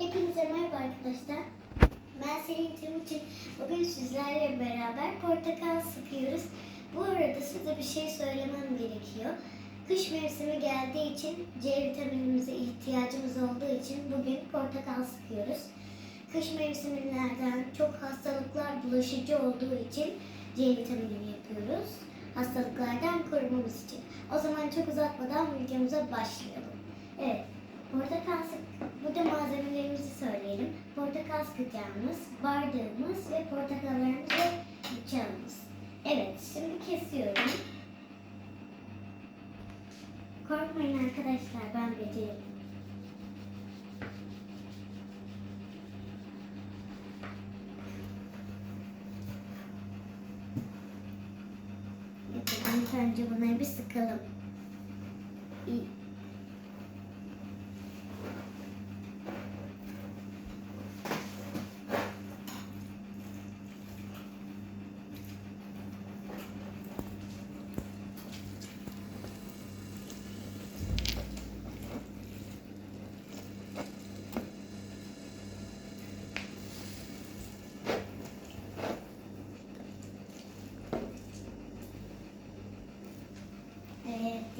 Hepinize merhaba arkadaşlar. Ben Selin Timuçin. Bugün sizlerle beraber portakal sıkıyoruz. Bu arada size bir şey söylemem gerekiyor. Kış mevsimi geldiği için C vitaminimize ihtiyacımız olduğu için bugün portakal sıkıyoruz. Kış mevsimlerden çok hastalıklar bulaşıcı olduğu için C vitamini yapıyoruz. Hastalıklardan korumamız için. O zaman çok uzatmadan videomuza başlayalım. Evet, portakal sık malzemelerimizi söyleyelim. Portakal sıkacağımız, bardağımız ve portakallarımız ve bıçağımız. Evet, şimdi kesiyorum. Korkmayın arkadaşlar, ben beceririm. Önce bunları bir sıkalım. İyi.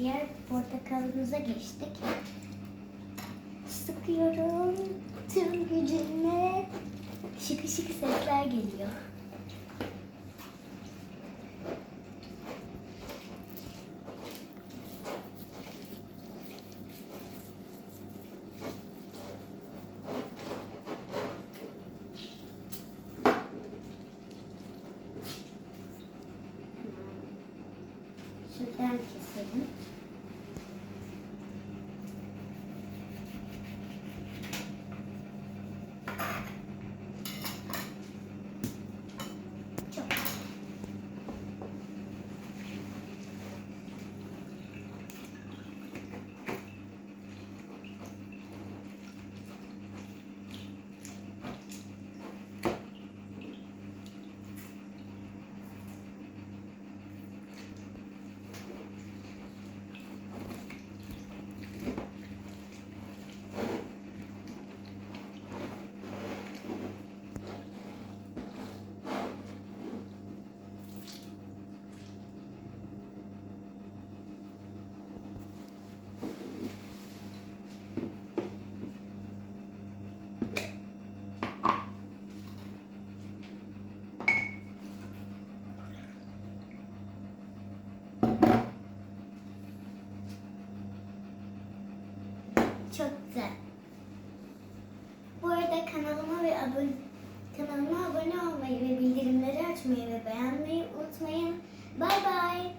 Diğer portakalımıza geçtik. Sıkıyorum tüm gücümle. Şıkı şıkı sesler geliyor. Şuradan keselim. Çok. Çok güzel. Bu arada kanalıma ve abone kanalıma abone olmayı ve bildirimleri açmayı ve beğenmeyi unutmayın. Bay bay.